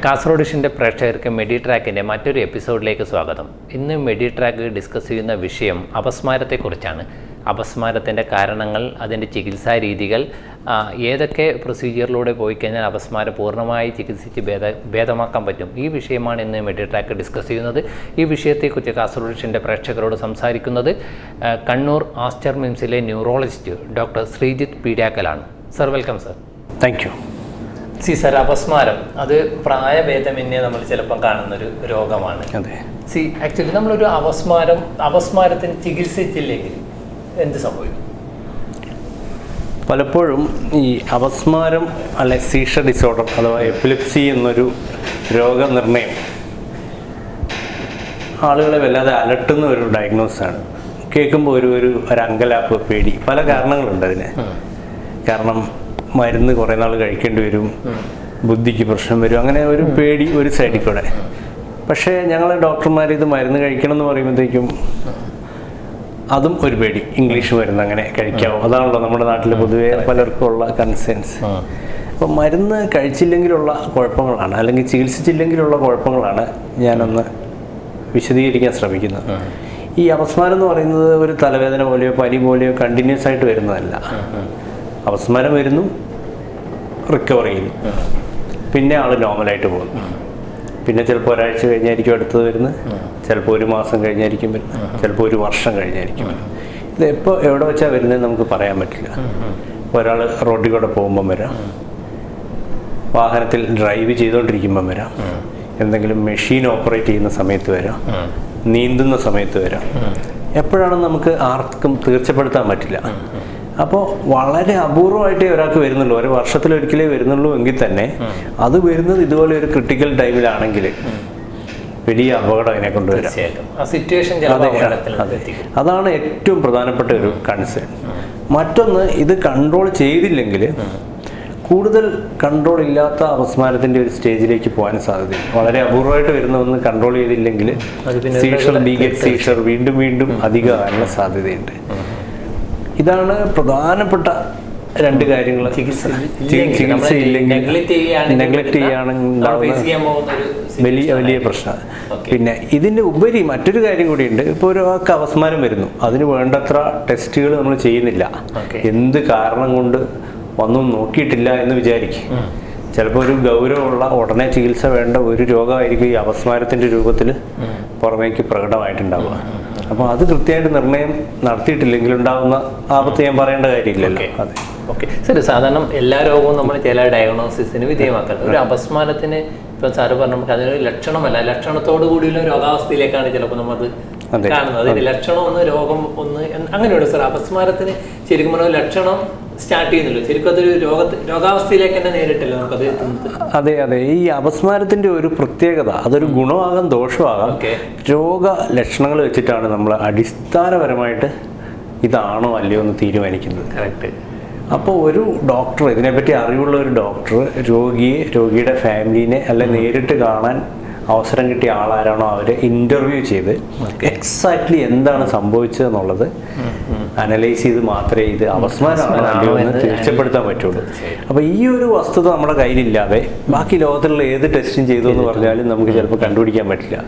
കാസർഗോഡിഷിന്റെ പ്രേക്ഷകർക്ക് മെഡി ട്രാക്കിന്റെ മറ്റൊരു എപ്പിസോഡിലേക്ക് സ്വാഗതം. ഇന്ന് മെഡി ട്രാക്ക് ഡിസ്കസ് ചെയ്യുന്ന വിഷയം അപസ്മാരത്തെക്കുറിച്ചാണ്. അപസ്മാരത്തിന്റെ കാരണങ്ങൾ അതിന്റെ ചികിത്സാ രീതികൾ ഏതൊക്കെ പ്രൊസീജിയറിലൂടെ പോയി കഴിഞ്ഞാൽ അപസ്മാരം പൂർണമായി ചികിത്സിച്ച് ഭേദ ഭേദമാക്കാൻ പറ്റും? ഈ വിഷയമാണ് ഇന്ന് മെഡി ട്രാക്ക് ഡിസ്കസ് ചെയ്യുന്നത്. ഈ വിഷയത്തെക്കുറിച്ച് കാസർഗോഡിഷിന്റെ പ്രേക്ഷകരോട് സംസാരിക്കുന്നത് കണ്ണൂർ ആസ്റ്റർ മിംസിലെ neurologist doctor Sreejith പീഡാക്കലാണ് sir welcome sir. Thank you C sir അപസ്മാരം അത് പ്രായഭേദമന്യേ നമ്മൾ ചിലപ്പോൾ കാണുന്നൊരു രോഗമാണ്. സി ആക്ച്വലി നമ്മളൊരു അപസ്മാരം അപസ്മാരത്തിന് ചികിത്സിച്ചില്ലെങ്കിൽ എന്ത് സംഭവിക്കും? പലപ്പോഴും ഈ അപസ്മാരം അല്ലെ സീഷ ഡിസോർഡർ അഥവാ എപ്പിലിപ്സി എന്നൊരു രോഗനിർണയം ആളുകളെ വല്ലാതെ അലട്ടുന്ന ഒരു ഡയഗ്നോസാണ്. കേൾക്കുമ്പോൾ ഒരു ഒരു ഒരു അങ്കലാപ്പ് പേടി. പല കാരണങ്ങളുണ്ട് അതിന്. കാരണം മരുന്ന് കുറേ നാൾ കഴിക്കേണ്ടി വരും. ബുദ്ധിക്ക് പ്രശ്നം വരും. അങ്ങനെ ഒരു പേടി ഒരു സൈഡിൽ കൂടെ. പക്ഷേ ഞങ്ങൾ ഡോക്ടർമാർ ഇത് മരുന്ന് കഴിക്കണം എന്ന് പറയുമ്പോഴത്തേക്കും അതും ഒരു പേടി. ഇംഗ്ലീഷ് മരുന്ന് അങ്ങനെ കഴിക്കാവോ. അതാണല്ലോ നമ്മുടെ നാട്ടിൽ പൊതുവെ പലർക്കും ഉള്ള കൺസേൺസ് അപ്പം മരുന്ന് കഴിച്ചില്ലെങ്കിലുള്ള കുഴപ്പങ്ങളാണ്. അല്ലെങ്കിൽ ചികിത്സിച്ചില്ലെങ്കിലുള്ള കുഴപ്പങ്ങളാണ് ഞാനൊന്ന് വിശദീകരിക്കാൻ ശ്രമിക്കുന്നത്. ഈ അപസ്മാരം എന്ന് പറയുന്നത് ഒരു തലവേദന പോലെയോ പനി പോലെയോ കണ്ടിന്യൂസ് ആയിട്ട് വരുന്നതല്ല. അപസ്മാരം വരുന്നു റിക്കവർ ചെയ്യുന്നു പിന്നെ ആൾ നോർമലായിട്ട് പോകുന്നു. പിന്നെ ചിലപ്പോൾ ഒരാഴ്ച കഴിഞ്ഞായിരിക്കും അടുത്തത് വരുന്നത്. ചിലപ്പോൾ ഒരു മാസം കഴിഞ്ഞായിരിക്കും വരുന്നത്. ചിലപ്പോൾ ഒരു വർഷം കഴിഞ്ഞായിരിക്കും വരുന്നത്. ഇത് എപ്പോൾ എവിടെ വെച്ചാൽ വരുന്നത് നമുക്ക് പറയാൻ പറ്റില്ല. ഒരാൾ റോഡിൽ കൂടെ പോകുമ്പം വരാം. വാഹനത്തിൽ ഡ്രൈവ് ചെയ്തുകൊണ്ടിരിക്കുമ്പം വരാം. എന്തെങ്കിലും മെഷീൻ ഓപ്പറേറ്റ് ചെയ്യുന്ന സമയത്ത് വരാം. നീന്തുന്ന സമയത്ത് വരാം. എപ്പോഴാണെന്ന് നമുക്ക് ആർക്കും തീർച്ചപ്പെടുത്താൻ പറ്റില്ല. അപ്പോൾ വളരെ അപൂർവമായിട്ടേ ഒരാൾക്ക് വരുന്നുള്ളൂ. ഒരു വർഷത്തിലൊരിക്കലേ വരുന്നുള്ളൂ എങ്കിൽ തന്നെ അത് വരുന്നത് ഇതുപോലെ ഒരു ക്രിട്ടിക്കൽ ടൈമിലാണെങ്കിൽ വലിയ അപകടം അതിനെ കൊണ്ടുവരാം. അതാണ് ഏറ്റവും പ്രധാനപ്പെട്ട ഒരു കൺസേൺ മറ്റൊന്ന് ഇത് കൺട്രോൾ ചെയ്തില്ലെങ്കിൽ കൂടുതൽ കൺട്രോൾ ഇല്ലാത്ത അപസ്മാരത്തിന്റെ ഒരു സ്റ്റേജിലേക്ക് പോകാൻ സാധ്യതയുണ്ട് വളരെ അപൂർവമായിട്ട് വരുന്ന ഒന്ന് കൺട്രോൾ ചെയ്തില്ലെങ്കിൽ സീഷർ ബി ഗെറ്റ് സീഷർ വീണ്ടും വീണ്ടും അധികമാകാനുള്ള സാധ്യതയുടെ ഇതാണ് പ്രധാനപ്പെട്ട രണ്ട് കാര്യങ്ങൾ. ചികിത്സ. ഇല്ലെങ്കിൽ നെഗ്ലക്ട് ചെയ്യുകയാണെങ്കിൽ വലിയ വലിയ പ്രശ്നം. പിന്നെ ഇതിന്റെ ഉപരി മറ്റൊരു കാര്യം കൂടിയുണ്ട്. ഇപ്പോൾ ഒരാൾക്ക് അവസ്മാനം വരുന്നു. അതിന് വേണ്ടത്ര ടെസ്റ്റുകൾ നമ്മൾ ചെയ്യുന്നില്ല. എന്ത് കാരണം കൊണ്ട് ഒന്നും നോക്കിയിട്ടില്ല എന്ന് വിചാരിക്കും. ചിലപ്പോൾ ഒരു ഗൗരവമുള്ള ഉടനെ ചികിത്സ വേണ്ട ഒരു രോഗമായിരിക്കും ഈ അപസ്മാരത്തിന്റെ രൂപത്തിൽ പുറമേക്ക് പ്രകടമായിട്ടുണ്ടാവുക. അപ്പോൾ അത് കൃത്യമായിട്ട് നിർണയം നടത്തിയിട്ടില്ലെങ്കിൽ ഉണ്ടാകുന്ന ആപത്ത് ഞാൻ പറയേണ്ട കാര്യമില്ലല്ലോ. അതെ ഓക്കെ ശരി സാധാരണ എല്ലാ രോഗവും നമ്മൾ ചില ഡയഗ്നോസിസിന് വിധേയമാക്കുന്നത് ഒരു അപസ്മാരത്തിന് ഇപ്പം സാറ് പറഞ്ഞ നമുക്ക് അതിനൊരു ലക്ഷണമല്ല ലക്ഷണത്തോടു കൂടിയുള്ള രോഗാവസ്ഥയിലേക്കാണ് ചിലപ്പോൾ നമ്മൾ അതെ. കാണുന്നത്. അതിന്റെ ലക്ഷണം ഒന്ന് രോഗം ഒന്ന് അങ്ങനെയുണ്ട് സാർ. അപസ്മാരത്തിന് ശരിക്കും പറഞ്ഞാൽ ലക്ഷണം സ്റ്റാർട്ട് ചെയ്യുന്നില്ല ശരിക്കും അതൊരു രോഗ രോഗാവസ്ഥയിലേക്ക് തന്നെ നേരിട്ടല്ലോ നമുക്കത് എത്തുന്നത്? അതെ അതെ. ഈ അപസ്മാരത്തിന്റെ ഒരു പ്രത്യേകത അതൊരു ഗുണമാകാം ദോഷമാകാം. രോഗ ലക്ഷണങ്ങൾ വെച്ചിട്ടാണ് നമ്മൾ അടിസ്ഥാനപരമായിട്ട് ഇതാണോ അല്ലയോ എന്ന് തീരുമാനിക്കുന്നത്. കറക്റ്റ് അപ്പോൾ ഒരു ഡോക്ടർ ഇതിനെപ്പറ്റി അറിവുള്ള ഒരു ഡോക്ടർ രോഗിയെ രോഗിയുടെ ഫാമിലിനെ അല്ലെ നേരിട്ട് കാണാൻ അവസരം കിട്ടിയ ആളാരാണോ അവരെ ഇന്റർവ്യൂ ചെയ്ത് എക്സാക്ട്ലി എന്താണ് സംഭവിച്ചത് എന്നുള്ളത് അനലൈസ് ചെയ്ത് മാത്രമേ ഇത് എന്ന് തീർച്ചപ്പെടുത്താൻ പറ്റുള്ളൂ. അപ്പോൾ ഈ ഒരു വസ്തുത നമ്മുടെ കയ്യിലില്ലാതെ ബാക്കി ലോകത്തിലുള്ള ഏത് ടെസ്റ്റും ചെയ്തു എന്ന് പറഞ്ഞാലും നമുക്ക് ചിലപ്പോൾ കണ്ടുപിടിക്കാൻ പറ്റില്ല.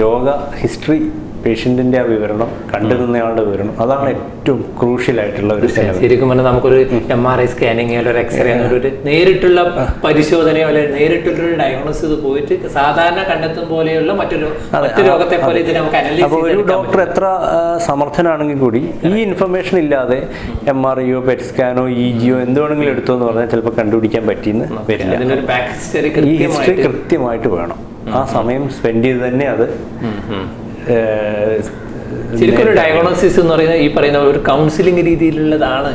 രോഗ ഹിസ്റ്ററി പേഷ്യന്റിന്റെ ആ വിവരണം കണ്ടു നിന്നയാളുടെ വിവരണം അതാണ് ഏറ്റവും ക്രൂഷ്യൽ ആയിട്ടുള്ള ഒരു. ശരിക്കും പറഞ്ഞാൽ നമുക്കൊരു എം ആർ ഐ സ്കാനിങ് അല്ലെങ്കിൽ ഒരു എക്സ്റേ ഒരു നേരിട്ടുള്ള പരിശോധനയോ അല്ലെങ്കിൽ നേരിട്ടുള്ള ഡയഗ്നോസിസ് പോയിട്ട് സാധാരണ കണ്ടെത്തും പോലെയുള്ള മറ്റൊരു മറ്റു രോഗത്തെ പോലെ ഇത് നമുക്ക് അനലൈസ് അപ്പോൾ ഒരു ഡോക്ടർ എത്ര സമർത്ഥനാണെങ്കിൽ കൂടി ഈ ഇൻഫർമേഷൻ ഇല്ലാതെ എം ആർ ഐയോ പെറ്റ് സ്കാനോ ഇ ജിയോ എന്ത് വേണമെങ്കിലും എടുത്തോ എന്ന് പറഞ്ഞാൽ ചിലപ്പോൾ കണ്ടുപിടിക്കാൻ പറ്റിയെന്ന് വരില്ല. ഈ ഹിസ്റ്ററി കൃത്യമായിട്ട് വേണം. ആ സമയം സ്പെൻഡ് ചെയ്ത് തന്നെ അത് ശരിക്കും ഒരു ഡയഗ്നോസിസ് എന്ന് പറയുന്നത് ഈ പറയുന്ന ഒരു കൗൺസിലിംഗ് രീതിയിലുള്ളതാണ്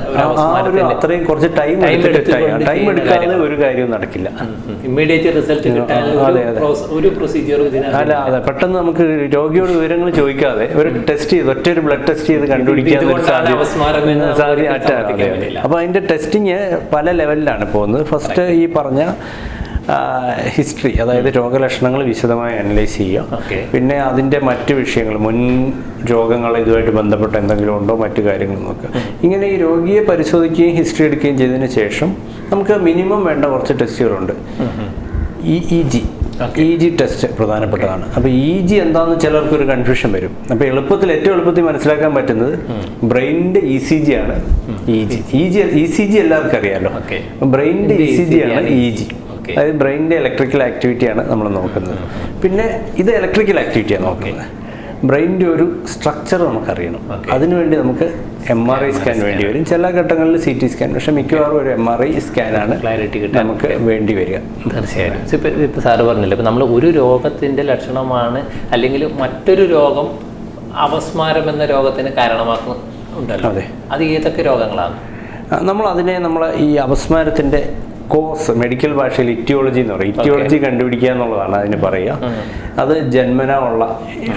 അത്രയും കുറച്ച് ടൈം ടൈം എടുക്കാതെ ഒരു കാര്യവും നടക്കില്ല. ഇമ്മീഡിയറ്റ് റിസൾട്ട് കിട്ടാൻ ഒരു ഇതിനകത്ത് അല്ല അതെ. പെട്ടെന്ന് നമുക്ക് രോഗിയോട് വിവരങ്ങൾ ചോദിക്കാതെ ഒരു ടെസ്റ്റ് ചെയ്ത് ഒറ്റ ഒരു ബ്ലഡ് ടെസ്റ്റ് ചെയ്ത് കണ്ടുപിടിക്കാൻ. അപ്പൊ അതിന്റെ ടെസ്റ്റിങ് പല ലെവലിലാണ് പോകുന്നത്. ഫസ്റ്റ് ഈ പറഞ്ഞ ഹിസ്റ്ററി അതായത് രോഗലക്ഷണങ്ങൾ വിശദമായി അനലൈസ് ചെയ്യുക പിന്നെ അതിന്റെ മറ്റു വിഷയങ്ങൾ മുൻ രോഗങ്ങൾ ഇതുമായിട്ട് ബന്ധപ്പെട്ട എന്തെങ്കിലും ഉണ്ടോ മറ്റു കാര്യങ്ങൾ നോക്കുക. ഇങ്ങനെ ഈ രോഗിയെ പരിശോധിക്കുകയും ഹിസ്റ്ററി എടുക്കുകയും ചെയ്തതിന് ശേഷം നമുക്ക് മിനിമം വേണ്ട കുറച്ച് ടെസ്റ്റുകളുണ്ട് E E G E G test പ്രധാനപ്പെട്ടതാണ്. അപ്പോൾ ഇ ജി എന്താണെന്ന് ചിലർക്ക് ഒരു കൺഫ്യൂഷൻ വരും. അപ്പോൾ എളുപ്പത്തിൽ ഏറ്റവും എളുപ്പത്തിൽ മനസ്സിലാക്കാൻ പറ്റുന്നത് ബ്രെയിനിന്റെ ഇ സി ജി ആണ് E G E G E C G എല്ലാവർക്കും അറിയാമല്ലോ ഓക്കെ. ബ്രെയിനിന്റെ ഇ സി ജി ആണ് ഇ ജി Okay. അതായത് ബ്രെയിനിന്റെ ഇലക്ട്രിക്കൽ ആക്ടിവിറ്റിയാണ് നമ്മൾ നോക്കുന്നത്. പിന്നെ ഇത് ഇലക്ട്രിക്കൽ ആക്ടിവിറ്റിയാണ് നോക്കുന്നത്. ബ്രെയിനിന്റെ ഒരു സ്ട്രക്ചർ നമുക്കറിയണം. അതിനു അതിനുവേണ്ടി നമുക്ക് എം ആർ ഐ സ്കാൻ വേണ്ടി വരും. ചില ഘട്ടങ്ങളിൽ സി ടി സ്കാൻ പക്ഷേ മിക്കവാറും ഒരു എം ആർ ഐ സ്കാനാണ് ക്ലാരിറ്റി കിട്ടാൻ നമുക്ക് വേണ്ടി വരിക. തീർച്ചയായും ഇപ്പം ഇപ്പോൾ സാറ് പറഞ്ഞില്ല ഇപ്പം നമ്മൾ ഒരു രോഗത്തിന്റെ ലക്ഷണമാണ് അല്ലെങ്കിൽ മറ്റൊരു രോഗം അപസ്മാരം എന്ന രോഗത്തിന് കാരണമാക്കുന്നു ഉണ്ടല്ലോ. അതെ. അത് ഏതൊക്കെ രോഗങ്ങളാണ്? നമ്മൾ അതിനെ നമ്മൾ ഈ അപസ്മാരത്തിന്റെ കോസ് മെഡിക്കൽ ഭാഷയിൽ ഇറ്റിയോളജി എന്ന് പറയും. ഇറ്റിയോളജി കണ്ടുപിടിക്കുക എന്നുള്ളതാണ് അതിന് പറയുക. അത് ജന്മന ഉള്ള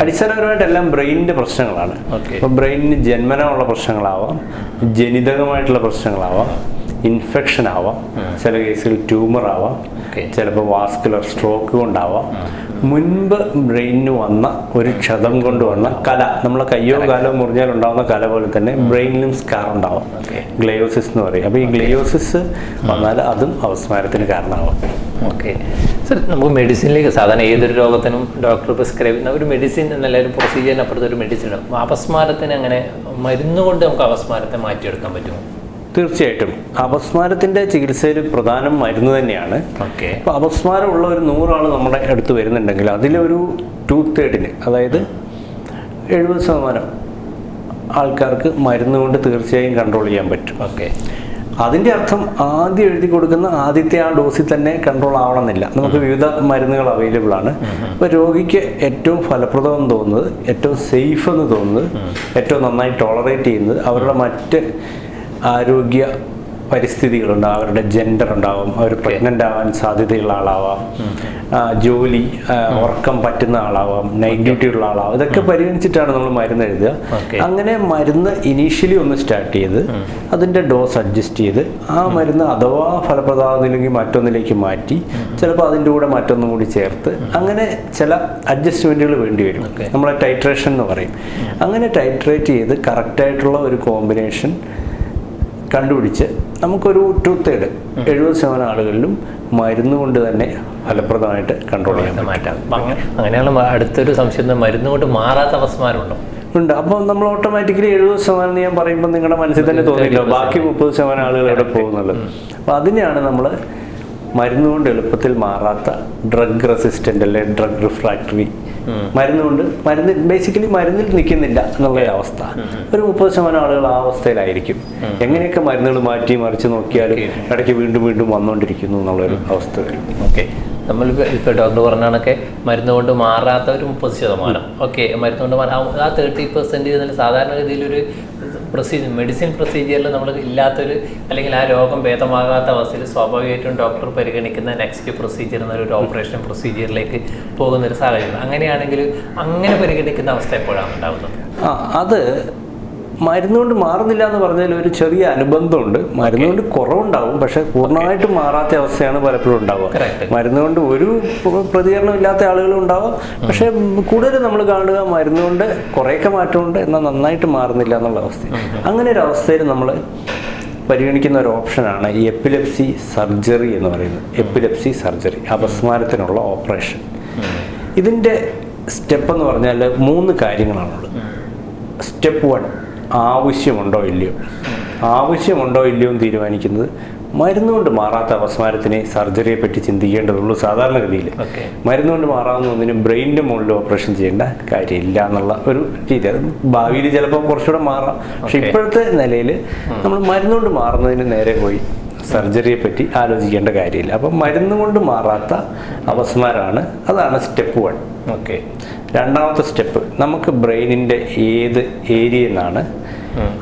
അടിസ്ഥാനപരമായിട്ട് എല്ലാം ബ്രെയിനിന്റെ പ്രശ്നങ്ങളാണ്. അപ്പൊ അപ്പോൾ ബ്രെയിനിന് ജന്മന ഉള്ള പ്രശ്നങ്ങളാവാം ജനിതകമായിട്ടുള്ള പ്രശ്നങ്ങളാവാം ഇൻഫെക്ഷൻ ആവാം ചില കേസുകൾ ട്യൂമർ ആവാം ചിലപ്പോൾ വാസ്കുലർ സ്ട്രോക്ക് കൊണ്ടാവാം മുൻപ് ബ്രെയിനിന് വന്ന ഒരു ക്ഷതം കൊണ്ട് വന്ന കല. നമ്മളെ കയ്യോ കാലോ. മുറിഞ്ഞാൽ ഉണ്ടാകുന്ന കല പോലെ തന്നെ ബ്രെയിനിലും സ്കാർ ഉണ്ടാവും. ഗ്ലയോസിസ് എന്ന് പറയും. അപ്പോൾ ഈ ഗ്ലയോസിസ് വന്നാൽ അതും അവസ്മാരത്തിന് കാരണമാവും. ഓക്കെ. സർ നമുക്ക് മെഡിസിനിലേക്ക് സാധാരണ ഏതൊരു രോഗത്തിനും ഡോക്ടർ പ്രിസ്ക്രൈബ് ചെയ്യുന്ന ഒരു മെഡിസിൻ എന്നല്ല ഒരു പ്രൊസീജിയറിനപ്പുറത്ത് ഒരു മെഡിസിൻ ഉണ്ട്. അപസ്മാരത്തിന് അങ്ങനെ മരുന്ന് കൊണ്ട് നമുക്ക് അപസ്മാരത്തെ മാറ്റിയെടുക്കാൻ പറ്റുമോ? തീർച്ചയായിട്ടും. അപസ്മാരത്തിന്റെ ചികിത്സയിൽ പ്രധാനം മരുന്ന് തന്നെയാണ്. ഓക്കെ. അപ്പോൾ അപസ്മാരം ഉള്ള ഒരു നൂറാൾ നമ്മുടെ അടുത്ത് വരുന്നുണ്ടെങ്കിൽ അതിലൊരു ടു തേർഡിന് അതായത് എഴുപത് ശതമാനം ആൾക്കാർക്ക് മരുന്ന് കൊണ്ട് തീർച്ചയായും കൺട്രോൾ ചെയ്യാൻ പറ്റും. ഓക്കെ. അതിന്റെ അർത്ഥം ആദ്യം എഴുതി കൊടുക്കുന്ന ആദ്യത്തെ ആ ഡോസിൽ തന്നെ കൺട്രോൾ ആവണമെന്നില്ല. നമുക്ക് വിവിധ മരുന്നുകൾ അവൈലബിൾ ആണ്. അപ്പോൾ രോഗിക്ക് ഏറ്റവും ഫലപ്രദമെന്ന് തോന്നുന്നത് ഏറ്റവും സേഫ് എന്ന് തോന്നുന്നത് ഏറ്റവും നന്നായി ടോളറേറ്റ് ചെയ്യുന്നത് അവരുടെ മറ്റ് ആരോഗ്യ പരിസ്ഥിതികളുണ്ടാവും അവരുടെ ജെൻഡർ ഉണ്ടാവും. അവർ പ്രഗ്നന്റ് ആവാൻ സാധ്യതയുള്ള ആളാവാം. ജോലി ഉറക്കം പറ്റുന്ന ആളാവാം. നൈറ്റ് ഡ്യൂട്ടി ഉള്ള ആളാവാം. ഇതൊക്കെ പരിഗണിച്ചിട്ടാണ് നമ്മൾ മരുന്ന് എഴുതുക. അങ്ങനെ മരുന്ന് ഇനീഷ്യലി ഒന്ന് സ്റ്റാർട്ട് ചെയ്ത് അതിന്റെ ഡോസ് അഡ്ജസ്റ്റ് ചെയ്ത് ആ മരുന്ന് അഥവാ ഫലപ്രദമാകുന്നില്ലെങ്കിൽ മറ്റൊന്നിലേക്ക് മാറ്റി ചിലപ്പോൾ അതിന്റെ കൂടെ മറ്റൊന്നും കൂടി ചേർത്ത് അങ്ങനെ ചില അഡ്ജസ്റ്റ്മെന്റുകൾ വേണ്ടി വരും. നമ്മളെ ടൈട്രേഷൻ എന്ന് പറയും. അങ്ങനെ ടൈട്രേറ്റ് ചെയ്ത് കറക്റ്റായിട്ടുള്ള ഒരു കോമ്പിനേഷൻ കണ്ടുപിടിച്ച് നമുക്കൊരു ടു തേർഡ് എഴുപത് ശതമാനം ആളുകളിലും മരുന്ന് കൊണ്ട് തന്നെ ഫലപ്രദമായിട്ട് കൺട്രോൾ ചെയ്യാൻ മാറ്റാം. അങ്ങനെയുള്ള അങ്ങനെയാണ് അടുത്തൊരു സംശയം മരുന്ന് കൊണ്ട് മാറാത്ത അപസ്മാരമുണ്ടോ ഉണ്ട്. അപ്പോൾ നമ്മൾ ഓട്ടോമാറ്റിക്കലി എഴുപത് ശതമാനം ഞാൻ പറയുമ്പോൾ നിങ്ങളുടെ മനസ്സിൽ തന്നെ തോന്നിയില്ല. ബാക്കി മുപ്പത് ശതമാനം ആളുകൾ എവിടെ പോകുന്നുള്ളത്? അപ്പോൾ അതിനെയാണ് നമ്മൾ മരുന്നുകൊണ്ട് എളുപ്പത്തിൽ മാറാത്ത ഡ്രഗ് റെസിസ്റ്റന്റ് അല്ലെ ഡ്രഗ് റിഫ്രാക്ടറി മരുന്ന് കൊണ്ട് മരുന്ന് ബേസിക്കലി മരുന്നിൽ നിൽക്കുന്നില്ല എന്നുള്ള അവസ്ഥ. ഒരു മുപ്പത് ശതമാനം ആളുകൾ ആ അവസ്ഥയിലായിരിക്കും. എങ്ങനെയൊക്കെ മരുന്നുകൾ മാറ്റി മറിച്ച് നോക്കിയാലും ഇടയ്ക്ക് വീണ്ടും വീണ്ടും വന്നുകൊണ്ടിരിക്കുന്നു എന്നുള്ളൊരു അവസ്ഥ വരും. ഓക്കെ നമ്മൾ ഇപ്പോൾ ഡോക്ടർ പറഞ്ഞ കണക്കെ മരുന്ന് കൊണ്ട് മാറാത്ത ഒരു മുപ്പത് ശതമാനം. ഓക്കെ മരുന്ന് കൊണ്ട് മാറാ ആ തേർട്ടി പെർസെന്റ് സാധാരണഗതിയിലൊരു പ്രൊസീജിയർ മെഡിസിൻ പ്രൊസീജിയറിൽ നമ്മൾ ഇല്ലാത്തൊരു അല്ലെങ്കിൽ ആ രോഗം ഭേദമാകാത്ത അവസ്ഥയിൽ സ്വാഭാവികമായിട്ടും ഡോക്ടർ പരിഗണിക്കുന്ന നെക്സ്റ്റ് പ്രൊസീജിയർ എന്നൊരു ഓപ്പറേഷൻ പ്രൊസീജിയറിലേക്ക് പോകുന്ന ഒരു സാഹചര്യം. അങ്ങനെയാണെങ്കിൽ അങ്ങനെ പരിഗണിക്കുന്ന അവസ്ഥ എപ്പോഴാണ് ഉണ്ടാകുന്നത് ആ അത് മരുന്നുകൊണ്ട് മാറുന്നില്ല എന്ന് പറഞ്ഞാൽ ഒരു ചെറിയ അനുബന്ധമുണ്ട്. മരുന്നുകൊണ്ട് കുറവുണ്ടാവും. പക്ഷെ പൂർണമായിട്ട് മാറാത്ത അവസ്ഥയാണ് പലപ്പോഴും ഉണ്ടാവുക. മരുന്നുകൊണ്ട് ഒരു പ്ര- പ്രതികരണം ഇല്ലാത്ത ആളുകളും ഉണ്ടാവും. പക്ഷെ കൂടുതൽ നമ്മൾ കാണുക മരുന്നുകൊണ്ട് കുറേയൊക്കെ മാറ്റമുണ്ട്. എന്നാൽ നന്നായിട്ട് മാറുന്നില്ല എന്നുള്ള അവസ്ഥ. അങ്ങനെ ഒരു അവസ്ഥയിൽ നമ്മൾ പരിഗണിക്കുന്ന ഒരു ഓപ്ഷനാണ് ഈ എപ്പിലെപ്സി സർജറി എന്ന് പറയുന്നത്. എപ്പിലെപ്സി സർജറി അപസ്മാരത്തിനുള്ള ഓപ്പറേഷൻ ഇതിന്റെ സ്റ്റെപ്പ് എന്ന് പറഞ്ഞാൽ മൂന്ന് കാര്യങ്ങളാണുള്ളത്. സ്റ്റെപ്പ് വൺ ആവശ്യമുണ്ടോ ഇല്ലയോ? ആവശ്യമുണ്ടോ ഇല്ലയോ എന്ന് തീരുമാനിക്കുന്നത് മരുന്നുകൊണ്ട് മാറാത്ത അപസ്മാരത്തിനെ സർജറിയെ പറ്റി ചിന്തിക്കേണ്ടതുള്ളൂ സാധാരണഗതിയിൽ. മരുന്നുകൊണ്ട് മാറാവുന്ന ഒന്നിനും ബ്രെയിനിന്റെ മുകളിൽ ഓപ്പറേഷൻ ചെയ്യേണ്ട കാര്യമില്ല എന്നുള്ള ഒരു രീതി. അത് ഭാവിയിൽ ചിലപ്പോൾ കുറച്ചുകൂടെ മാറാം. പക്ഷെ ഇപ്പോഴത്തെ നിലയിൽ നമ്മൾ മരുന്നുകൊണ്ട് മാറുന്നതിന് നേരെ പോയി സർജറിയെ പറ്റി ആലോചിക്കേണ്ട കാര്യമില്ല. അപ്പം മരുന്ന് കൊണ്ട് മാറാത്ത അപസ്മാരമാണ് അതാണ് സ്റ്റെപ്പ് വൺ. ഓക്കെ. രണ്ടാമത്തെ സ്റ്റെപ്പ് നമുക്ക് ബ്രെയിനിന്റെ ഏത് ഏരിയയിൽ നിന്നാണ്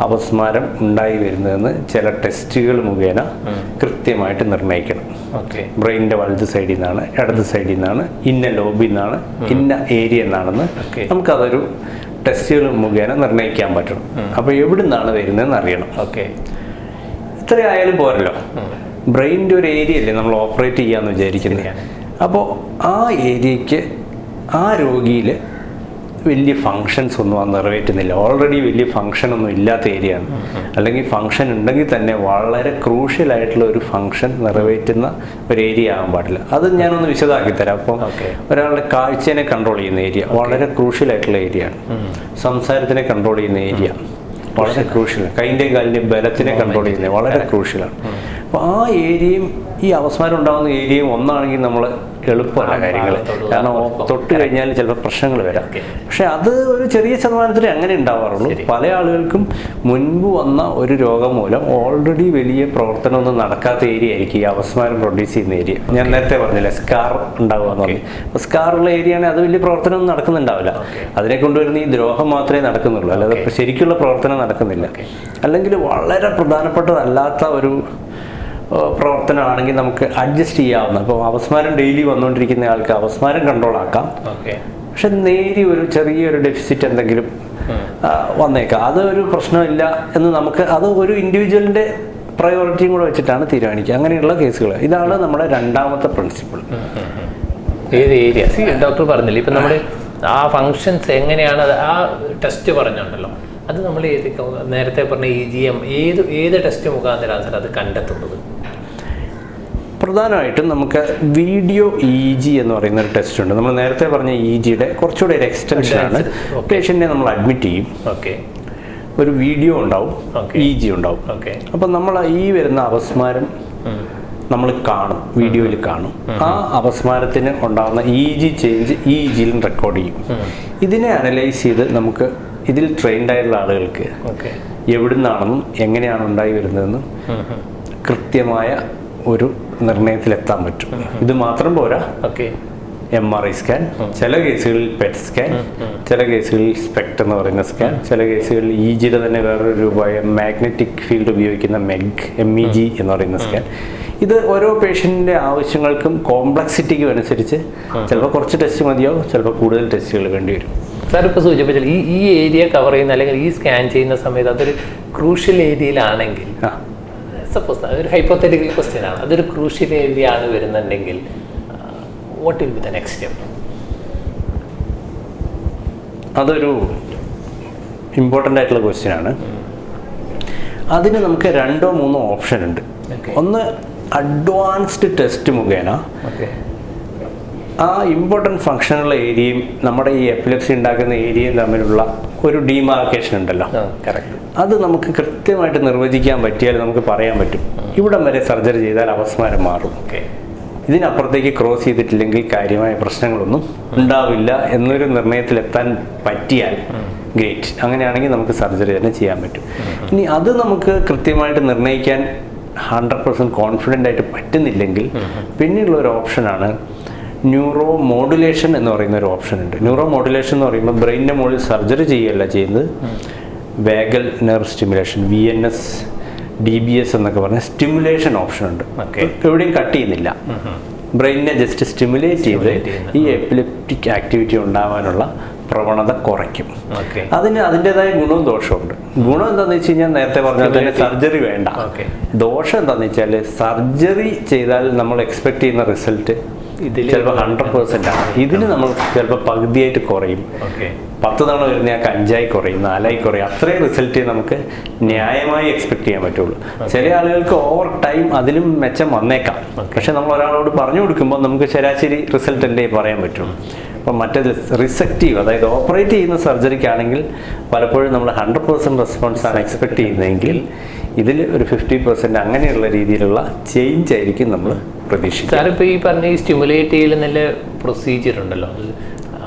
അപസ്മാരം ഉണ്ടായി വരുന്നതെന്ന് ചില ടെസ്റ്റുകൾ മുഖേന കൃത്യമായിട്ട് നിർണയിക്കണം. ഓക്കെ. ബ്രെയിനിന്റെ വലത് സൈഡിൽ നിന്നാണ് ഇടത് സൈഡിൽ നിന്നാണ് ഇന്ന ലോബിൽ നിന്നാണ് ഇന്ന ഏരിയ എന്നാണെന്ന് നമുക്കതൊരു ടെസ്റ്റുകൾ മുഖേന നിർണയിക്കാൻ പറ്റണം അപ്പോൾ എവിടെ നിന്നാണ് വരുന്നതെന്ന് അറിയണം. ഓക്കെ. ഇത്രയായാലും പോരല്ലോ. ബ്രെയിനിന്റെ ഒരു ഏരിയ അല്ലേ നമ്മൾ ഓപ്പറേറ്റ് ചെയ്യാമെന്ന് വിചാരിക്കുന്നത്? അപ്പോൾ ആ ഏരിയയ്ക്ക് ആ രോഗിയിൽ വലിയ ഫങ്ഷൻസ് ഒന്നും അത് നിറവേറ്റുന്നില്ല. ഓൾറെഡി വലിയ ഫങ്ഷൻ ഒന്നും ഇല്ലാത്ത ഏരിയ ആണ്. അല്ലെങ്കിൽ ഫങ്ഷൻ ഉണ്ടെങ്കിൽ തന്നെ വളരെ ക്രൂഷ്യൽ ആയിട്ടുള്ള ഒരു ഫങ്ഷൻ നിറവേറ്റുന്ന ഒരു ഏരിയ ആകാൻ പാടില്ല. അത് ഞാനൊന്ന് വിശദമാക്കി തരാം. അപ്പം. ഒരാളുടെ കാഴ്ചയെ കൺട്രോൾ ചെയ്യുന്ന ഏരിയ വളരെ ക്രൂഷ്യൽ ആയിട്ടുള്ള ഏരിയ ആണ്. സംസാരത്തിനെ കൺട്രോൾ ചെയ്യുന്ന ഏരിയ വളരെ ക്രൂഷ്യൽ കൈന്റെയും കാലിന്റെയും ബലത്തിനെ കൺട്രോൾ ചെയ്യുന്ന വളരെ ക്രൂഷ്യലാണ് അപ്പോൾ ആ ഏരിയയും ഈ അവസാനം ഉണ്ടാകുന്ന ഏരിയ ഒന്നാണെങ്കിൽ നമ്മൾ എളുപ്പമല്ല കാര്യങ്ങൾ കാരണം തൊട്ട് കഴിഞ്ഞാൽ ചിലപ്പോൾ പ്രശ്നങ്ങൾ വരാം. പക്ഷെ അത് ഒരു ചെറിയ ശതമാനത്തിൽ അങ്ങനെ ഉണ്ടാവാറുള്ളൂ. പല ആളുകൾക്കും മുൻപ് വന്ന ഒരു രോഗം മൂലം ഓൾറെഡി വലിയ പ്രവർത്തനമൊന്നും നടക്കാത്ത ഏരിയ ആയിരിക്കും ഈ അവസ്മാരം പ്രൊഡ്യൂസ് ചെയ്യുന്ന ഏരിയ ഞാൻ നേരത്തെ പറഞ്ഞില്ലേ സ്കാർ ഉണ്ടാവുക എന്ന് പറഞ്ഞു അപ്പോൾ സ്കാറുള്ള ഏരിയ ആണെങ്കിൽ അത് വലിയ പ്രവർത്തനമൊന്നും നടക്കുന്നുണ്ടാവില്ല. അതിനെ കൊണ്ടുവരുന്ന ഈ ദ്രോഹം മാത്രമേ നടക്കുന്നുള്ളൂ. അല്ലാതെ ശരിക്കുള്ള പ്രവർത്തനം നടക്കുന്നില്ല. അല്ലെങ്കിൽ വളരെ പ്രധാനപ്പെട്ടതല്ലാത്ത ഒരു പ്രവർത്തനമാണെങ്കിൽ നമുക്ക് അഡ്ജസ്റ്റ് ചെയ്യാവുന്ന ഇപ്പോൾ അവസ്മാരം ഡെയിലി വന്നുകൊണ്ടിരിക്കുന്ന ആൾക്ക് അവസ്മാരം കൺട്രോൾ ആക്കാം. പക്ഷെ നേരി ഒരു ചെറിയൊരു ഡെഫിസിറ്റ് എന്തെങ്കിലും വന്നേക്കാം. അത് ഒരു പ്രശ്നമില്ല എന്ന് നമുക്ക് അത് ഒരു ഇൻഡിവിജ്വലിന്റെ പ്രയോറിറ്റിയും കൂടെ വെച്ചിട്ടാണ് തീരുമാനിക്കുക. അങ്ങനെയുള്ള കേസുകൾ ഇതാണ് നമ്മുടെ രണ്ടാമത്തെ പ്രിൻസിപ്പിൾ ഏത് ഏരിയ സി ഡോക്ടർ പറഞ്ഞില്ലേ? ഇപ്പം നമ്മുടെ ആ ഫങ്ഷൻസ് എങ്ങനെയാണ് ആ ടെസ്റ്റ് പറഞ്ഞുണ്ടല്ലോ. അത് നമ്മൾ ഏത് നേരത്തെ പറഞ്ഞ ഇ ജി എം ഏത് ഏത് ടെസ്റ്റ് മുഖാന്തരാണ് സാർ അത് കണ്ടെത്തുന്നത്? പ്രധാനമായിട്ടും നമുക്ക് വീഡിയോ ഇ ജി എന്ന് പറയുന്ന ഒരു ടെസ്റ്റ് ഉണ്ട്. നമ്മൾ നേരത്തെ പറഞ്ഞ ഇ ജിയുടെ കുറച്ചുകൂടെ ഒരു എക്സ്റ്റൻഷൻ ആണ്. പേഷ്യന്റിനെ നമ്മൾ അഡ്മിറ്റ് ചെയ്യും. ഓക്കെ ഒരു വീഡിയോ ഉണ്ടാവും. ഇ ജി ഉണ്ടാവും. ഓക്കെ അപ്പം നമ്മൾ ഈ വരുന്ന അപസ്മാരം നമ്മൾ കാണും. വീഡിയോയിൽ കാണും. ആ അപസ്മാരത്തിന് ഉണ്ടാകുന്ന ഇ ജി ചേഞ്ച് ഇ ജിയിലും റെക്കോർഡ് ചെയ്യും. ഇതിനെ അനലൈസ് ചെയ്ത് നമുക്ക് ഇതിൽ ട്രെയിൻഡ് ആയിട്ടുള്ള ആളുകൾക്ക് എവിടുന്നാണെന്നും എങ്ങനെയാണ് ഉണ്ടായി വരുന്നതെന്നും കൃത്യമായ ഒരു നിർണയത്തിലെത്താൻ പറ്റും. ഇത് മാത്രം പോരാ. Okay. M R I scan ചില കേസുകളിൽ പെറ്റ് സ്കാൻ ചില കേസുകളിൽ സ്പെക്ട് എന്ന് പറയുന്ന സ്കാൻ ചില കേസുകളിൽ ഇ ജിയുടെ തന്നെ വേറൊരു രൂപമായ മാഗ്നറ്റിക് ഫീൽഡ് ഉപയോഗിക്കുന്ന മെഗ് എം ഇ ജി എന്ന് പറയുന്ന സ്കാൻ ഇത് ഓരോ പേഷ്യന്റിന്റെ ആവശ്യങ്ങൾക്കും കോംപ്ലക്സിറ്റിക്കും അനുസരിച്ച് ചിലപ്പോൾ കുറച്ച് ടെസ്റ്റ് മതിയാവും ചിലപ്പോൾ കൂടുതൽ ടെസ്റ്റുകൾ വേണ്ടി വരും സാർ ഇപ്പോൾ സൂചിപ്പിച്ചാൽ ഈ ഈ ഏരിയ കവർ ചെയ്യുന്ന അല്ലെങ്കിൽ ഈ സ്കാൻ ചെയ്യുന്ന സമയത്ത് അതൊരു ക്രൂഷ്യൽ ഏരിയയിലാണെങ്കിൽ സപ്പോസ് ഒരു ഹൈപ്പോത്തറ്റിക്കൽ ക്വസ്റ്റ്യൻ ആണ്. അതൊരു ക്രൂഷ്യൽ ഏരിയ ആണ് വരുന്നുണ്ടെങ്കിൽ what will be the next step അതൊരു ഇമ്പോർട്ടന്റ് ആയിട്ടുള്ള ക്വസ്റ്റ്യൻ ആണ്. അതിന് നമുക്ക് രണ്ടോ മൂന്നോ ഓപ്ഷൻ ഉണ്ട്. ഒന്ന് അഡ്വാൻസ്ഡ് ടെസ്റ്റ് മുഖേന ആ ഇമ്പോർട്ടന്റ് ഫങ്ഷനുള്ള ഏരിയയും നമ്മുടെ ഈ എപ്പിലെപ്സി ഉണ്ടാക്കുന്ന ഏരിയയും തമ്മിലുള്ള ഒരു ഡീമാർക്കേഷൻ ഉണ്ടല്ലോ. അത് നമുക്ക് കൃത്യമായിട്ട് നിർവചിക്കാൻ പറ്റിയാൽ നമുക്ക് പറയാൻ പറ്റും. ഇവിടം വരെ സർജറി ചെയ്താൽ അപസ്മാരം മാറും. ഓക്കെ. ഇതിനപ്പുറത്തേക്ക് ക്രോസ് ചെയ്തിട്ടില്ലെങ്കിൽ കാര്യമായ പ്രശ്നങ്ങളൊന്നും ഉണ്ടാവില്ല എന്നൊരു നിർണയത്തിലെത്താൻ പറ്റിയാൽ ഗ്രേറ്റ് അങ്ങനെയാണെങ്കിൽ നമുക്ക് സർജറി തന്നെ ചെയ്യാൻ പറ്റും. ഇനി അത് നമുക്ക് കൃത്യമായിട്ട് നിർണയിക്കാൻ ഹൺഡ്രഡ് പെർസെന്റ് കോൺഫിഡന്റ് ആയിട്ട് പറ്റുന്നില്ലെങ്കിൽ പിന്നെയുള്ള ഒരു ഓപ്ഷനാണ് ന്യൂറോ മോഡുലേഷൻ എന്ന് പറയുന്ന ഒരു ഓപ്ഷൻ ഉണ്ട്. ന്യൂറോ മോഡുലേഷൻ എന്ന് പറയുമ്പോൾ ബ്രെയിനിന്റെ മുകളിൽ സർജറി ചെയ്യുകയല്ല ചെയ്യുന്നത്. Vagal nerve stimulation V N S D B S എന്നൊക്കെ പറഞ്ഞ സ്റ്റിമുലേഷൻ ഓപ്ഷൻ ഉണ്ട്. എവിടെയും കട്ട് ചെയ്യുന്നില്ല. ബ്രെയിനിനെ ജസ്റ്റ് സ്റ്റിമുലേറ്റ് ചെയ്ത് ഈ എപ്പിലെപ്റ്റിക് ആക്ടിവിറ്റി ഉണ്ടാവാനുള്ള പ്രവണത കുറയ്ക്കും. അതിന് അതിന്റെതായ ഗുണവും ദോഷവും ഉണ്ട്. ഗുണം എന്താണെന്ന് വെച്ച് കഴിഞ്ഞാൽ നേരത്തെ പറഞ്ഞ തന്നെ സർജറി വേണ്ട. ദോഷം എന്താണെന്ന് വെച്ചാൽ സർജറി ചെയ്താൽ നമ്മൾ എക്സ്പെക്ട് ചെയ്യുന്ന റിസൾട്ട് ചിലപ്പോൾ ഹൺഡ്രഡ് പെർസെന്റ് ആണ്. ഇതിന് നമ്മൾ ചിലപ്പോൾ പകുതിയായിട്ട് കുറയും. പത്ത് തവണ വരുന്നയാൾക്ക് അഞ്ചായി കുറയും നാലായി കുറയും. അത്രയും റിസൾട്ട് നമുക്ക് ന്യായമായി എക്സ്പെക്ട് ചെയ്യാൻ പറ്റുള്ളൂ. ചില ആളുകൾക്ക് ഓവർ ടൈം അതിലും മെച്ചം വന്നേക്കാം. പക്ഷെ നമ്മൾ ഒരാളോട് പറഞ്ഞു കൊടുക്കുമ്പോൾ നമുക്ക് ശരാശരി റിസൾട്ട് എന്റെ പറയാൻ പറ്റുള്ളൂ അപ്പം മറ്റേത് റിസെക്റ്റീവ് അതായത് ഓപ്പറേറ്റ് ചെയ്യുന്ന സർജറിക്കാണെങ്കിൽ പലപ്പോഴും നമ്മൾ ഹൺഡ്രഡ് പെർസെന്റ് റെസ്പോൺസ് ആണ് എക്സ്പെക്ട് ചെയ്യുന്നതെങ്കിൽ ഇതിൽ ഒരു ഫിഫ്റ്റി പെർസെന്റ് അങ്ങനെയുള്ള രീതിയിലുള്ള ചേഞ്ച് ആയിരിക്കും നമ്മൾ പ്രതീക്ഷിക്കുക സാറിപ്പോ ഈ പറഞ്ഞ ഈ സ്റ്റിമുലേറ്റ് ചെയ്യുന്ന പ്രൊസീജിയർ ഉണ്ടല്ലോ.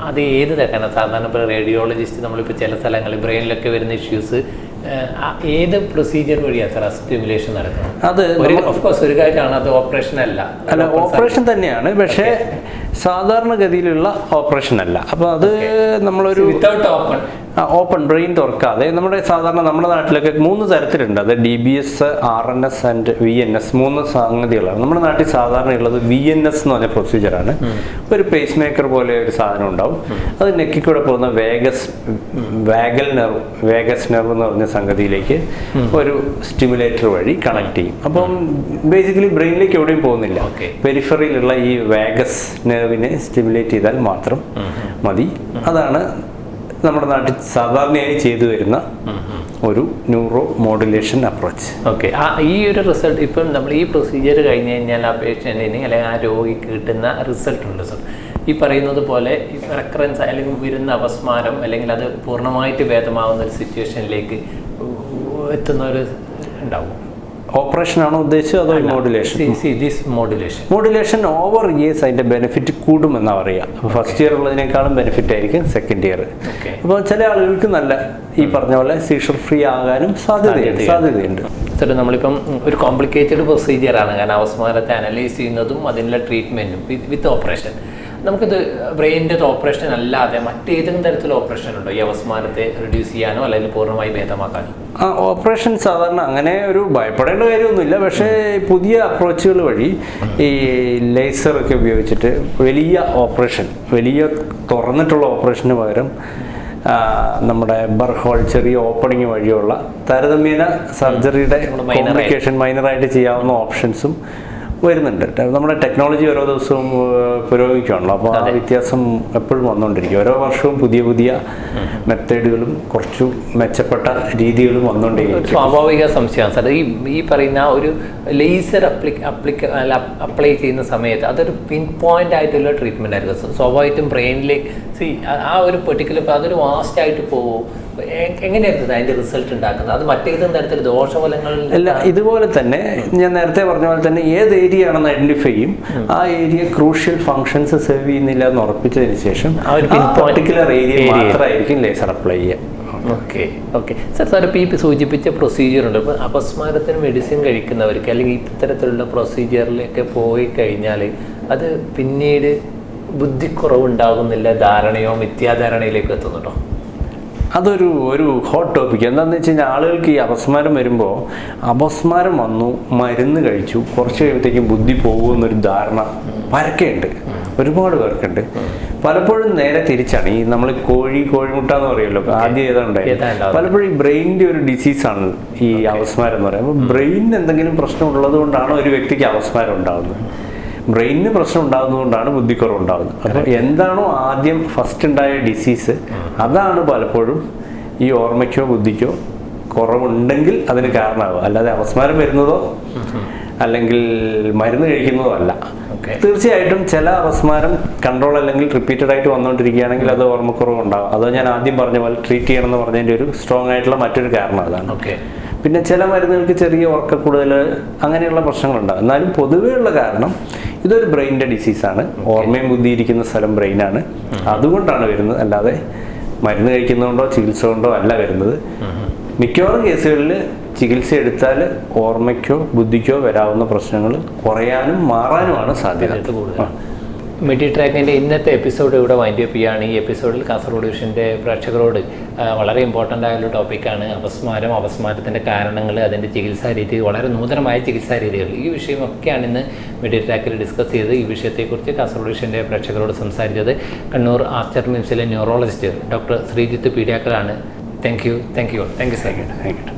അത് ഏത് തരക്കാണ്? സാധാരണ ഇപ്പോൾ റേഡിയോളജിസ്റ്റ് നമ്മളിപ്പോൾ ചില സ്ഥലങ്ങളിൽ ബ്രെയിനിലൊക്കെ വരുന്ന ഇഷ്യൂസ് ഏത് പ്രൊസീജിയർ വഴിയാണ് സാർ സ്റ്റിമുലേഷൻ നടക്കുന്നത്? അത് ഒരു ഓഫ് കോഴ്സ് ഒരു കാര്യമാണ് അത് ഓപ്പറേഷൻ അല്ല. അല്ല ഓപ്പറേഷൻ തന്നെയാണ്. പക്ഷേ സാധാരണഗതിയിലുള്ള ഓപ്പറേഷൻ അല്ല. അപ്പോൾ അത് നമ്മളൊരു വിത്തൗട്ട് ഓപ്പൺ ഓപ്പൺ ബ്രെയിൻ തുറക്കാതെ നമ്മുടെ സാധാരണ നമ്മുടെ നാട്ടിലൊക്കെ മൂന്ന് തരത്തിലുണ്ട്. അത് D B S R N S and V N S മൂന്ന് സംഗതികളാണ്. നമ്മുടെ നാട്ടിൽ സാധാരണ ഉള്ളത് വി എൻ എസ് എന്ന് പറഞ്ഞ പ്രൊസീജിയറാണ് ഒരു പേസ് മേക്കർ പോലെ ഒരു സാധനം ഉണ്ടാവും. അത് നെക്കിക്കൂടെ പോകുന്ന vagus vagal nerve vagus nerve എന്ന് പറഞ്ഞ സംഗതിയിലേക്ക് ഒരു സ്റ്റിമുലേറ്റർ വഴി കണക്ട് ചെയ്യും. അപ്പം ബേസിക്കലി ബ്രെയിനിലേക്ക് എവിടെയും പോകുന്നില്ല. പെരിഫറിയിലുള്ള ഈ വാഗസ് നെർവിനെ സ്റ്റിമുലേറ്റ് ചെയ്താൽ മാത്രം മതി. അതാണ് നമ്മുടെ നാട്ടിൽ സാധാരണയായി ചെയ്തു വരുന്ന ഒരു ന്യൂറോ മോഡുലേഷൻ അപ്രോച്ച് ഓക്കെ ആ ഈ ഒരു റിസൾട്ട് ഇപ്പം നമ്മൾ ഈ പ്രൊസീജിയർ കഴിഞ്ഞ് കഴിഞ്ഞാൽ ആ പേഷ്യന്റിന് അല്ലെങ്കിൽ ആ രോഗിക്ക് കിട്ടുന്ന റിസൾട്ട് ഉണ്ട് സർ ഈ പറയുന്നത് പോലെ റെക്കറൻസ് അല്ലെങ്കിൽ വരുന്ന അപസ്മാരം അല്ലെങ്കിൽ അത് പൂർണമായിട്ട് ഭേദമാവുന്ന ഒരു സിറ്റുവേഷനിലേക്ക് എത്തുന്ന ഒരു ഉണ്ടാവും. ഓപ്പറേഷൻ ആണോ ഉദ്ദേശിച്ചത് അതോ modulation modulation modulation over years അതിന്റെ ബെനിഫിറ്റ് കൂടുമെന്നാണ് പറയുക. ഫസ്റ്റ് ഇയർ ഉള്ളതിനേക്കാളും ബെനിഫിറ്റ് ആയിരിക്കും സെക്കൻഡ് ഇയർ അപ്പോൾ ചില ആളുകൾക്ക് നല്ല ഈ പറഞ്ഞ പോലെ സീഷർ ഫ്രീ ആകാനും സാധ്യതയുണ്ട് സാധ്യതയുണ്ട്. സാർ നമ്മളിപ്പം ഒരു കോംപ്ലിക്കേറ്റഡ് പ്രൊസീജിയറാണ് കാരണം അവസ്മാരത്തെ അനലൈസ് ചെയ്യുന്നതും അതിനുള്ള ട്രീറ്റ്മെന്റും വിത്ത് ഓപ്പറേഷൻ നമുക്കിത് ബ്രെയിനിന്റെ ഓപ്പറേഷൻ അല്ലാതെ മറ്റേതെങ്കിലും തരത്തിലുള്ള ഓപ്പറേഷൻ ഉണ്ടോ ഈ അവസ്മാനത്തെ റിഡ്യൂസ് ചെയ്യാനോ അല്ലെങ്കിൽ പൂർണമായി ഭേദമാക്കാനോ? ആ ഓപ്പറേഷൻ സാധാരണ അങ്ങനെ ഒരു ഭയപ്പെടേണ്ട കാര്യമൊന്നുമില്ല. പക്ഷേ പുതിയ അപ്രോച്ചുകൾ വഴി ഈ ലേസറൊക്കെ ഒക്കെ ഉപയോഗിച്ചിട്ട് വലിയ ഓപ്പറേഷൻ വലിയ തുറന്നിട്ടുള്ള ഓപ്പറേഷന് പകരം നമ്മുടെ ബർഹോൾ ചെറിയ ഓപ്പണിങ് വഴിയുള്ള താരതമ്യേന സർജറിയുടെ. കോംപ്ലിക്കേഷൻ മൈനറായിട്ട് ചെയ്യാവുന്ന ഓപ്ഷൻസും വരുന്നുണ്ട്. നമ്മുടെ ടെക്നോളജി ഓരോ ദിവസവും പുരോഗമിക്കുകയാണല്ലോ അപ്പോൾ ആ വ്യത്യാസം എപ്പോഴും വന്നുകൊണ്ടിരിക്കും ഓരോ വർഷവും പുതിയ പുതിയ മെത്തേഡുകളും കുറച്ചു മെച്ചപ്പെട്ട രീതികളും വന്നുകൊണ്ടിരിക്കും സ്വാഭാവിക സംശയമാണ് സാർ. ഈ ഈ പറയുന്ന ഒരു ലേസർ അപ്ലിക് അപ്ലിക്ക അപ്ലൈ ചെയ്യുന്ന സമയത്ത് അതൊരു പിൻ പോയിന്റ് ആയിട്ടുള്ള ട്രീറ്റ്മെന്റ് ആയിരിക്കും. സ്വാഭാവികമായിട്ടും ബ്രെയിനിലേക്ക് സി ആ ഒരു പെർട്ടിക്കുലർ അതൊരു വാസ്റ്റ് ആയിട്ട് പോകും എങ്ങനെയായിരുന്നു അതിന്റെ റിസൾട്ട് ഉണ്ടാക്കുന്നത്? അത് മറ്റേതും തരത്തിൽ ദോഷഫലങ്ങൾ അല്ല ഇതുപോലെ തന്നെ ഞാൻ നേരത്തെ പറഞ്ഞ പോലെ തന്നെ ഏത് ഏരിയ ആണെന്ന് ഐഡന്റിഫൈ ചെയ്യും. ആ ഏരിയ ക്രൂഷ്യൽ ഫങ്ഷൻസ് സെർവ് ചെയ്യുന്നില്ല എന്ന് ഉറപ്പിച്ചതിന് ശേഷം ആ ഒരു പർട്ടിക്കുലർ ഏരിയ. മാത്രമായിരിക്കും ലേസർ അപ്ലൈ ചെയ്യുക. Okay okay. സർ സാർ ഇപ്പോൾ ഈ സൂചിപ്പിച്ച പ്രൊസീജിയർ ഉണ്ട്. ഇപ്പോൾ അപസ്മാരത്തിന് മെഡിസിൻ കഴിക്കുന്നവർക്ക് അല്ലെങ്കിൽ ഇത്തരത്തിലുള്ള പ്രൊസീജിയറിലൊക്കെ പോയി കഴിഞ്ഞാൽ അത് പിന്നീട് ബുദ്ധിക്കുറവുണ്ടാകുന്നില്ല ധാരണയോ മിഥ്യാധാരണയിലേക്ക് എത്തുന്നുണ്ടോ? അതൊരു ഒരു ഹോട്ട് ടോപ്പിക് എന്താണെന്ന് വെച്ച് കഴിഞ്ഞാൽ ആളുകൾക്ക് ഈ അപസ്മാരം വരുമ്പോൾ അപസ്മാരം വന്നു മരുന്ന് കഴിച്ചു കുറച്ച് കഴിയുമ്പോഴത്തേക്കും ബുദ്ധി പോകുമെന്നൊരു ധാരണ പരക്കെയുണ്ട്. ഒരുപാട് പേർക്കുണ്ട്. പലപ്പോഴും നേരെ തിരിച്ചാണ്. ഈ നമ്മൾ കോഴി കോഴിമുട്ട എന്ന് പറയുമല്ലോ ആദ്യം ഏതാ ഏതാണ്ടായി പലപ്പോഴും ഈ ബ്രെയിനിന്റെ ഒരു ഡിസീസാണ് ഈ അപസ്മാരം എന്ന് പറയുമ്പോൾ ബ്രെയിനിന് എന്തെങ്കിലും പ്രശ്നം ഉള്ളത് കൊണ്ടാണ് ഒരു വ്യക്തിക്ക് അപസ്മാരം ഉണ്ടാകുന്നത് ബ്രെയിനിന് പ്രശ്നം ഉണ്ടാകുന്നതുകൊണ്ടാണ് ബുദ്ധിക്കുറവ് ഉണ്ടാകുന്നത് അപ്പോൾ എന്താണോ ആദ്യം ഫസ്റ്റ് ഉണ്ടായ ഡിസീസ് അതാണ് പലപ്പോഴും ഈ ഓർമ്മയ്ക്കോ ബുദ്ധിക്കോ കുറവുണ്ടെങ്കിൽ അതിന് കാരണമാകും അല്ലാതെ അപസ്മാരം വരുന്നതോ അല്ലെങ്കിൽ മരുന്ന് കഴിക്കുന്നതോ അല്ല. തീർച്ചയായിട്ടും ചില അപസ്മാരം കൺട്രോൾ അല്ലെങ്കിൽ റിപ്പീറ്റഡ് ആയിട്ട് വന്നുകൊണ്ടിരിക്കുകയാണെങ്കിൽ അത് ഓർമ്മക്കുറവ് ഉണ്ടാകും അതോ ഞാൻ ആദ്യം പറഞ്ഞ പോലെ ട്രീറ്റ് ചെയ്യണം എന്ന് പറഞ്ഞതിന്റെ ഒരു സ്ട്രോങ് ആയിട്ടുള്ള മറ്റൊരു കാരണം അതാണ്. ഓക്കെ. പിന്നെ ചില മരുന്നുകൾക്ക് ചെറിയ ഉറക്ക കൂടുതൽ അങ്ങനെയുള്ള പ്രശ്നങ്ങളുണ്ടാകും. എന്നാലും പൊതുവെയുള്ള കാരണം ഇതൊരു ബ്രെയിനിന്റെ ഡിസീസാണ്. ഓർമ്മയും ബുദ്ധി ഇരിക്കുന്ന സ്ഥലം ബ്രെയിനാണ്. അതുകൊണ്ടാണ് വരുന്നത്. അല്ലാതെ മരുന്ന് കഴിക്കുന്നതുകൊണ്ടോ ചികിത്സ കൊണ്ടോ അല്ല വരുന്നത്. മിക്കവാറും കേസുകളിൽ ചികിത്സ എടുത്താൽ ഓർമ്മയ്ക്കോ ബുദ്ധിക്കോ വരാവുന്ന പ്രശ്നങ്ങൾ കുറയാനും മാറാനുമാണ് സാധ്യത. കൂടുതലാണ്. മിഡി ട്രാക്കിന്റെ ഇന്നത്തെ എപ്പിസോഡ് ഇവിടെ വൈൻഡ് അപ്പ് ചെയ്യുകയാണ് ഈ എപ്പിസോഡിൽ കാസർഗോഡ് വിഷന്റെ പ്രേക്ഷകരോട് വളരെ ഇമ്പോർട്ടന്റ് ആയൊരു ടോപ്പിക്കാണ് അപസ്മാരം അപസ്മാരത്തിന്റെ കാരണങ്ങൾ അതിന്റെ ചികിത്സാ രീതി വളരെ നൂതനമായ ചികിത്സാ രീതികൾ. ഈ വിഷയമൊക്കെയാണ് ഇന്ന് മിഡി ട്രാക്കിൽ ഡിസ്കസ് ചെയ്ത് ഈ വിഷയത്തെക്കുറിച്ച് കാസർഗോഡ് വിഷന്റെ പ്രേക്ഷകരോട് സംസാരിച്ചത് കണ്ണൂർ ആസ്റ്റർ മിംസിലെ neurologist doctor Sreejith പീഡിയാക്കലാണ് thank you thank you thank you sir ആയിക്കോട്ടെ